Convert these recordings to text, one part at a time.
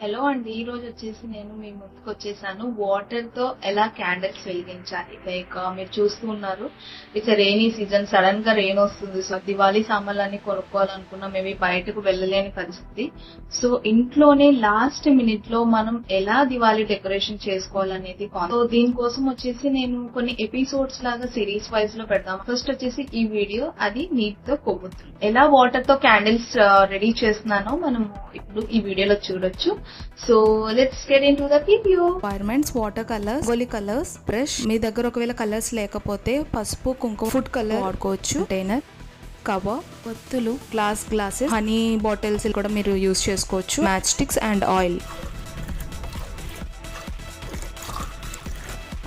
Hello అండి ఈ రోజు వచ్చేసి నేను మీ ముందుకు వచ్చేసాను. వాటర్తో ఎలా క్యాండిల్స్ వెలిగించాలి? లైక్ మీరు చూస్తూ ఉన్నారు. ఇట్స్ రెయినీ సీజన్ సడన్గా రెయిన్ వస్తుంది. సో దివాళీ సామాన్లన్నీ కొనుక్కోవాలనుకున్నా. మేబీ బయటకు వెళ్ళలేని పరిస్థితి. సో ఇంట్లోనే లాస్ట్ మినిట్లో మనం ఎలా దివాళీ డెకరేషన్ చేసుకోవాలనేది సో దీనికోసం వచ్చేసి నేను కొన్ని ఎపిసోడ్స్ లాగా సిరీస్ వైజ్లో పెడతాం ఫస్ట్ వచ్చేసి ఈ వీడియో అది నీటితో కొవ్వుతుంది ఎలా వాటర్తో క్యాండిల్స్ రెడీ చేస్తున్నానో మనము ఇప్పుడు ఈ వీడియోలో చూడొచ్చు. So let's get into the video requirements water colours Goli colours brush మీ దగ్గర ఒకవేళ కలర్స్ లేకపోతే పసుపు కుంకుమ ఫుడ్ కలర్ వాడుకోవచ్చు. కంటైనర్ కవర్ ఒత్తులు గ్లాస్ గ్లాసెస్ హనీ బాటిల్స్ కూడా మీరు యూస్ చేసుకోవచ్చు. మ్యాచ్ స్టిక్స్ అండ్ ఆయిల్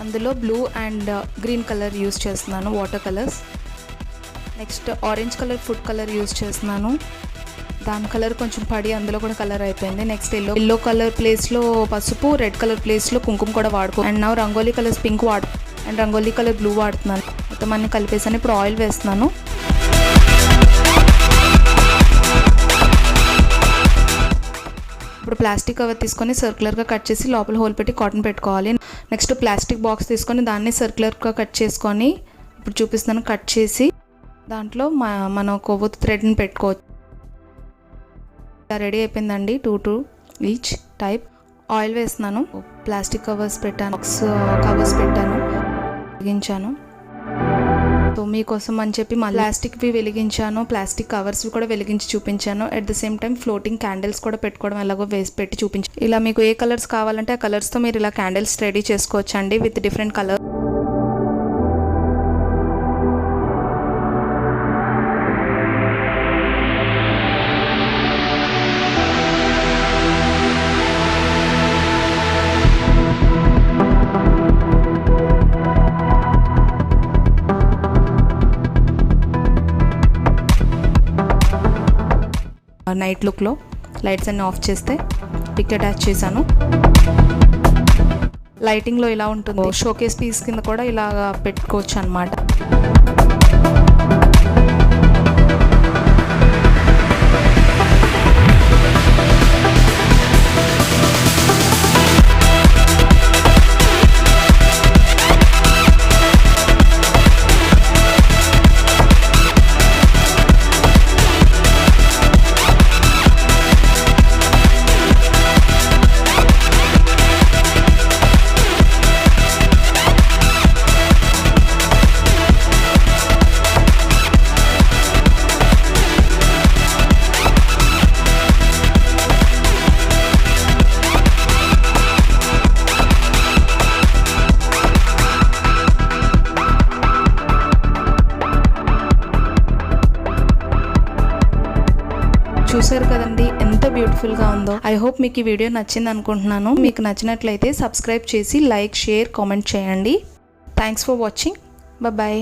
అందులో blue and green colour use చేస్తున్నాను water colours next orange colour food colour use చేస్తున్నాను. దాని కలర్ కొంచెం పడి అందులో కూడా కలర్ అయిపోయింది. నెక్స్ట్ ఎల్లో ఎల్లో కలర్ ప్లేస్లో పసుపు రెడ్ కలర్ ప్లేస్లో కుంకుమ కూడా వాడుకో అండ్ నా రంగోలీ కలర్స్ పింక్ వాడు అండ్ రంగోలీ కలర్ బ్లూ వాడుతున్నాను. మొత్తం అన్ని కలిపేసాను. ఇప్పుడు ఆయిల్ వేస్తున్నాను. ఇప్పుడు ప్లాస్టిక్ కవర్ తీసుకొని సర్క్యులర్గా కట్ చేసి లోపల హోల్ పెట్టి కాటన్ పెట్టుకోవాలి. నెక్స్ట్ ప్లాస్టిక్ బాక్స్ తీసుకొని దాన్ని సర్క్యులర్గా కట్ చేసుకొని ఇప్పుడు చూపిస్తాను కట్ చేసి దాంట్లో మన మనం కొవ్వొత్తు థ్రెడ్ని పెట్టుకోవచ్చు. రెడీ అయిపోయిందండి two two each type. Oil వేస్తున్నాను. ప్లాస్టిక్ కవర్స్ పెట్టాను. బాక్స్ కవర్స్ పెట్టాను. వెలిగించాను. సో మీకోసం అని చెప్పి మా ప్లాస్టిక్వి వెలిగించాను. ప్లాస్టిక్ కవర్స్ కూడా వెలిగించి చూపించాను. At the same time floating candles కూడా పెట్టుకోవడం ఎలాగో వేసి పెట్టి చూపించాను ఇలా మీకు ఏ కలర్స్ కావాలంటే ఆ కలర్స్తో మీరు ఇలా క్యాండిల్స్ రెడీ చేసుకోవచ్చండి విత్ డిఫరెంట్ కలర్ నైట్ లుక్లో లైట్స్ అన్ని ఆఫ్ చేస్తే పిక్ అటాచ్ చేశాను. లైటింగ్లో ఇలా ఉంటుంది. షోకేస్ పీస్ కింద కూడా ఇలా పెట్టుకోవచ్చు అనమాట చూసారు కదండి ఎంత బ్యూటిఫుల్గా ఉందో. ఐ హోప్ మీకు ఈ వీడియో నచ్చింది అనుకుంటున్నాను. మీకు నచ్చినట్లయితే సబ్స్క్రైబ్ చేసి లైక్ షేర్ కామెంట్ చేయండి. Thanks for watching bye